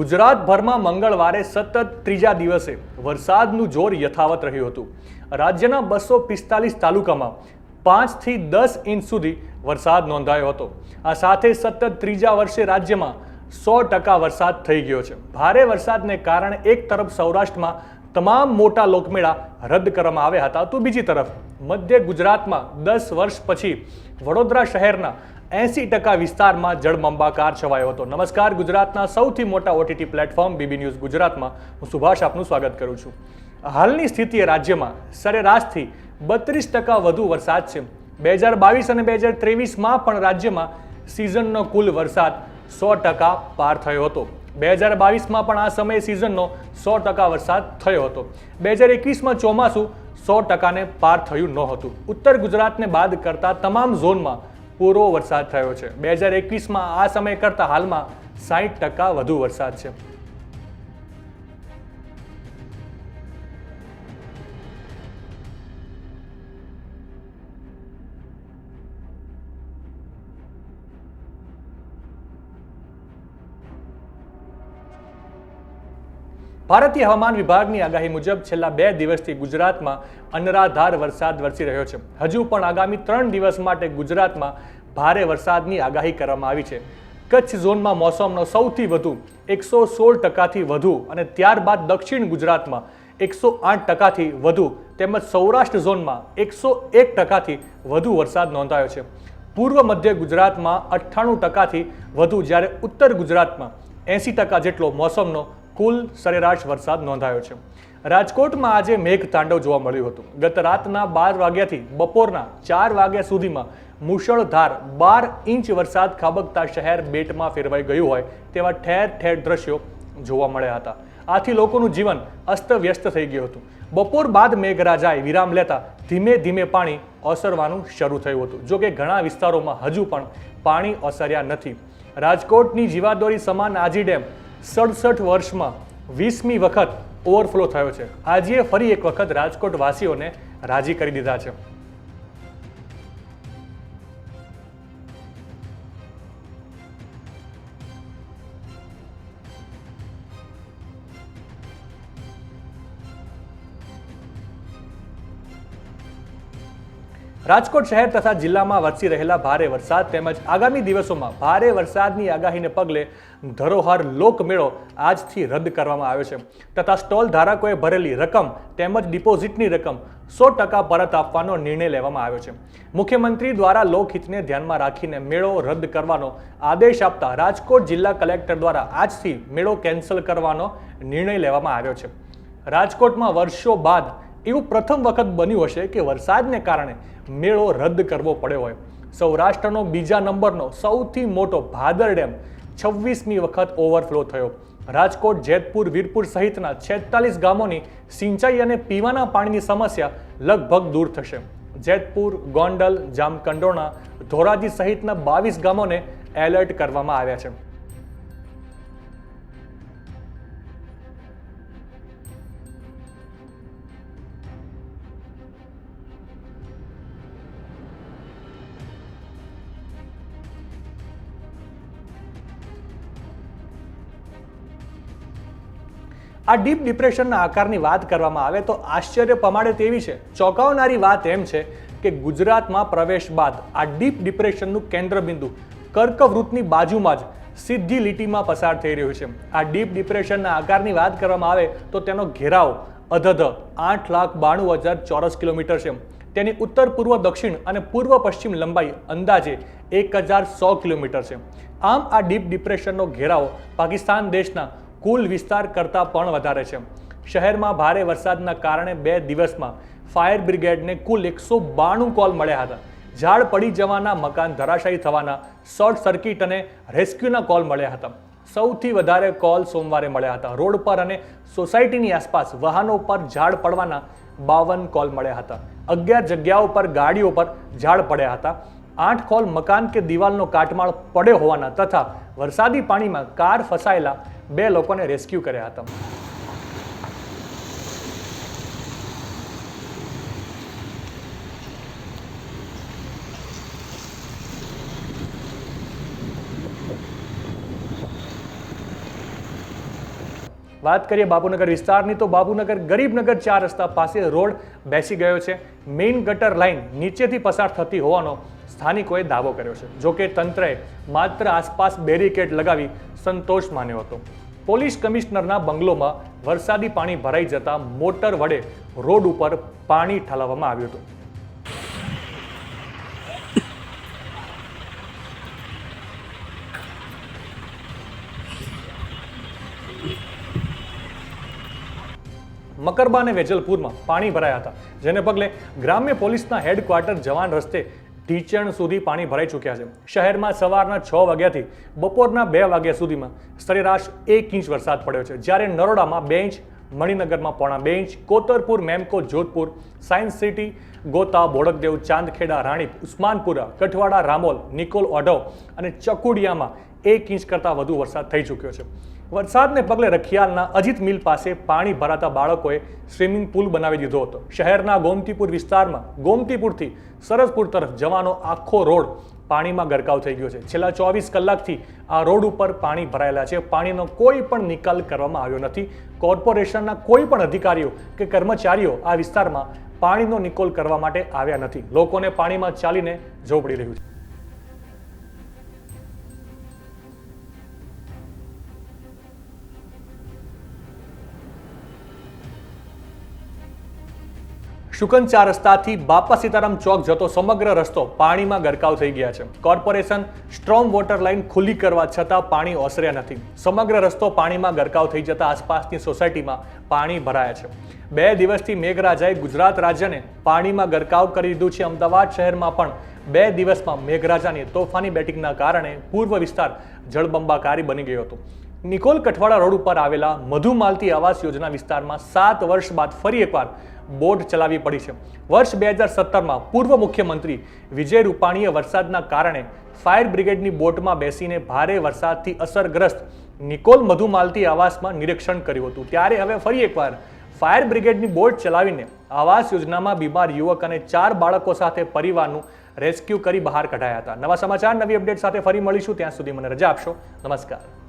ગુજરાતભરમાં મંગળવારે સતત ત્રીજા દિવસે વરસાદનું જોર યથાવત રહ્યું હતું. રાજ્યના બસો પિસ્તાલીસ તાલુકામાં પાંચથી દસ ઇંચ સુધી વરસાદ નોંધાયો હતો. આ સાથે સતત ત્રીજા વર્ષે રાજ્યમાં સો ટકા વરસાદ થઈ ગયો છે. ભારે વરસાદને કારણે એક તરફ સૌરાષ્ટ્રમાં તમામ મોટા લોકમેળા રદ કરવામાં આવ્યા હતા. તો બીજી તરફ મધ્ય ગુજરાતમાં દસ વર્ષ પછી વડોદરા શહેરના એંસી ટકા વિસ્તારમાં જળબંબાકાર છવાયો હતો. નમસ્કાર, ગુજરાતના સૌથી મોટા ઓટીટી પ્લેટફોર્મ બીબી ન્યૂઝ ગુજરાતમાં. હું સુભાષ આપનું સ્વાગત કરું છું. હાલની સ્થિતિએ રાજ્યમાં સરેરાશથી બત્રીસ ટકા વધુ વરસાદ છે. બે હજાર બાવીસ અને બે હજાર ત્રેવીસમાં પણ રાજ્યમાં સિઝનનો કુલ વરસાદ સો ટકા પાર થયો હતો. બે હજાર બાવીસમાં પણ આ સમયે સિઝનનો સો ટકા વરસાદ થયો હતો. બે હજાર એકવીસમાં ચોમાસું સો ટકાને પાર થયું નહોતું. ઉત્તર ગુજરાતને બાદ કરતા તમામ ઝોનમાં પૂરો વરસાદ થયો છે. બે હજાર એકવીસમાં આ સમય કરતાં હાલમાં સાહીઠ ટકા વધુ વરસાદ છે. ભારતીય હવામાન વિભાગની આગાહી મુજબ છેલ્લા બે દિવસથી ગુજરાતમાં અનરાધાર વરસાદ વરસી રહ્યો છે. હજુ પણ આગામી ત્રણ દિવસ માટે ગુજરાતમાં ભારે વરસાદની આગાહી કરવામાં આવી છે. કચ્છ ઝોનમાં મોસમનો સૌથી વધુ એકસો સોળ ટકાથી વધુ અને ત્યારબાદ દક્ષિણ ગુજરાતમાં એકસો આઠ ટકાથી વધુ તેમજ સૌરાષ્ટ્ર ઝોનમાં એકસો એક ટકાથી વધુ વરસાદ નોંધાયો છે. પૂર્વ મધ્ય ગુજરાતમાં અઠ્ઠાણું ટકાથી વધુ જ્યારે ઉત્તર ગુજરાતમાં એંસી ટકા જેટલો મોસમનો કુલ સરેરાશ વરસાદ નોંધાયો છે. રાજકોટમાં આજે મેઘ તાંડવ જોવા મળ્યું હતું. ગત રાતના બાર વાગ્યાથી બપોરના ચાર વાગ્યા સુધીમાં મુશળધાર બાર ઇંચ વરસાદ ખાબકતા શહેર બેટમાં ફેરવાઈ ગયું હોય તેવા ઠેર ઠેર દ્રશ્યો જોવા મળ્યા હતા. આથી લોકોનું જીવન અસ્તવ્યસ્ત થઈ ગયું હતું. બપોર બાદ મેઘરાજાએ વિરામ લેતા ધીમે ધીમે પાણી ઓસરવાનું શરૂ થયું હતું. જો કે ઘણા વિસ્તારોમાં હજુ પણ પાણી ઓસર્યા નથી. રાજકોટની જીવાદોરી સમાન આજી ડેમ સડસઠ વર્ષમાં વીસમી વખત ઓવરફ્લો થયો છે. આજે ફરી એક વખત રાજકોટ વાસીઓને રાજી કરી દીધા છે. રાજકોટ શહેર તથા જિલ્લામાં વરસી રહેલા ભારે વરસાદ તેમજ આગામી દિવસોમાં ભારે વરસાદની આગાહીને પગલે ધરોહર લોકમેળો આજથી રદ કરવામાં આવ્યો છે. તથા સ્ટોલ ધારકોએ ભરેલી રકમ તેમજ ડિપોઝિટની રકમ સો ટકા પરત આપવાનો નિર્ણય લેવામાં આવ્યો છે. મુખ્યમંત્રી દ્વારા લોકહિતને ધ્યાનમાં રાખીને મેળો રદ કરવાનો આદેશ આપતા રાજકોટ જિલ્લા કલેક્ટર દ્વારા આજથી મેળો કેન્સલ કરવાનો નિર્ણય લેવામાં આવ્યો છે. રાજકોટમાં વર્ષો બાદ એવું પ્રથમ વખત બન્યું હશે કે વરસાદને કારણે મેળો રદ કરવો પડ્યો હોય. સૌરાષ્ટ્રનો બીજા નંબરનો સૌથી મોટો ભાદર ડેમ છવ્વીસમી વખત ઓવરફ્લો થયો. રાજકોટ, જેતપુર, વીરપુર સહિતના છેતાલીસ ગામોની સિંચાઈ અને પીવાના પાણીની સમસ્યા લગભગ દૂર થશે. જેતપુર, ગોંડલ, જામકંડોણા, ધોરાજી સહિતના બાવીસ ગામોને એલર્ટ કરવામાં આવ્યા છે. આ ડીપ ડિપ્રેશનના આકારની વાત કરવામાં આવે તો આશ્ચર્ય પમાડે તેવી છે. ચોંકાવનારી વાત એમ છે કે ગુજરાતમાં પ્રવેશ બાદ આ ડીપ ડિપ્રેશનનું કેન્દ્રબિંદુ કર્કવૃતની બાજુમાં જ સીધી લીટીમાં પસાર થઈ રહ્યું છે. આ ડીપ ડિપ્રેશનના આકારની વાત કરવામાં આવે તો તેનો ઘેરાવ અધધ આઠ લાખ બાણું હજાર ચોરસ કિલોમીટર છે. તેની ઉત્તર, પૂર્વ, દક્ષિણ અને પૂર્વ પશ્ચિમ લંબાઈ અંદાજે એક હજાર સો કિલોમીટર છે. આમ આ ડીપ ડિપ્રેશનનો ઘેરાવ પાકિસ્તાન દેશના કુલ વિસ્તાર કરતાં પણ વધારે છે. શહેરમાં ભારે વરસાદના કારણે બે દિવસમાં ફાયર બ્રિગેડને કુલ એકસો બાણું કોલ મળ્યા હતા. ઝાડ પડી જવાના મકાન ધરાશાયી થવાના શોર્ટ સર્કિટ અને રેસ્ક્યુના કોલ મળ્યા હતા. સૌથી વધારે કોલ સોમવારે મળ્યા હતા. રોડ પર અને સોસાયટીની આસપાસ વાહનો પર ઝાડ પડવાના બાવન કોલ મળ્યા હતા. અગિયાર જગ્યાઓ પર ગાડીઓ પર ઝાડ પડ્યા હતા. આઠ કોલ મકાન કે દિવાલનો કાટમાળ પડ્યો હોવાના તથા વરસાદી પાણીમાં કાર ફસાયેલા બે લોકોને રેસ્ક્યુ કર્યા હતા. વાત કરીએ બાપુનગર વિસ્તારની, તો બાપુનગર ગરીબનગર ચાર રસ્તા પાસે રોડ બેસી ગયો છે. મેઇન ગટર લાઇન નીચેથી પસાર થતી હોવાનો સ્થાનિકોએ દાવો કર્યો છે. જોકે તંત્રએ માત્ર આસપાસ બેરિકેડ લગાવી સંતોષ માન્યો હતો. પોલીસ કમિશનરના બંગલોમાં વરસાદી પાણી ભરાઈ જતા મોટર વડે રોડ ઉપર પાણી ઠાલવવામાં આવ્યું હતું. મકરબા અને વેજલપુરમાં પાણી ભરાયા હતા. જેને પગલે ગ્રામ્ય પોલીસના હેડક્વાર્ટર જવાન રસ્તે ઢીચણ સુધી પાણી ભરાઈ ચૂક્યા છે. શહેરમાં સવારના છ વાગ્યાથી બપોરના બે વાગ્યા સુધીમાં સરેરાશ એક ઇંચ વરસાદ પડ્યો છે. જ્યારે નરોડામાં બે ઇંચ, મણિનગરમાં પોણા બે inch, Kotarpur, Memco, Jodhpur, science city, Gota, Bodakdev, Chandkheda, Ranip, Usmanpura, Kathwada, Ramol, Nikol, Odhav અને ચકુડિયામાં એક ઇંચ કરતાં વધુ વરસાદ થઈ ચૂક્યો છે. વરસાદને પગલે રખિયાલના અજીત મિલ પાસે પાણી ભરાતા બાળકોએ સ્વિમિંગ પુલ બનાવી દીધો હતો. શહેરના ગોમતીપુર વિસ્તારમાં ગોમતીપુરથી સરસપુર તરફ જવાનો આખો રોડ પાણીમાં ગરકાવ થઈ ગયો છે. છેલ્લા ચોવીસ કલાકથી આ રોડ ઉપર પાણી ભરાયેલા છે. પાણીનો કોઈ પણ નિકાલ કરવામાં આવ્યો નથી. કોર્પોરેશનના કોઈ પણ અધિકારીઓ કે કર્મચારીઓ આ વિસ્તારમાં પાણીનો નિકોલ કરવા માટે આવ્યા નથી. લોકોને પાણીમાં ચાલીને જવું પડી રહ્યું છે. શુકન ચાર રસ્તાથી બાપા સીતારામ ચોક જતો સમગ્ર રસ્તો પાણીમાં ગરકાવ થઈ ગયા છે. કોર્પોરેશન સ્ટ્રોમ વોટર લાઇન ખુલ્લી કરવા છતાં પાણી ઓસર્યા નથી. સમગ્ર રસ્તો પાણીમાં ગરકાવ થઈ જતા આસપાસની સોસાયટીમાં પાણી ભરાયા છે. બે દિવસથી મેઘરાજાએ ગુજરાત રાજ્યને પાણીમાં ગરકાવ કરી દીધું છે. અમદાવાદ શહેરમાં પણ બે દિવસમાં મેઘરાજાની તોફાની બેટિંગના કારણે પૂર્વ વિસ્તાર જળબંબાકારી બની ગયો હતો. નિકોલ કઠવાડા રોડ ઉપર આવેલા મધુમાલતી આવાસ યોજના વિસ્તારમાં સાત વર્ષ બાદ ફરી એકવાર બોટ ચલાવી પડી છે. વર્ષ બે હજાર સત્તરમાં પૂર્વ મુખ્યમંત્રી વિજય રૂપાણીએ વરસાદના કારણે ફાયર બ્રિગેડની બોટમાં બેસીને ભારે વરસાદથી અસરગ્રસ્ત નિકોલ મધુમાલતી આવાસમાં નિરીક્ષણ કર્યું હતું. ત્યારે હવે ફરી એકવાર ફાયર બ્રિગેડની બોટ ચલાવીને આવાસ યોજનામાં બીમાર યુવક અને ચાર બાળકો સાથે પરિવારનું રેસ્ક્યુ કરી બહાર કઢાયા હતા. નવા સમાચાર, નવી અપડેટ સાથે ફરી મળીશું. ત્યાં સુધી મને રજા આપશો. નમસ્કાર.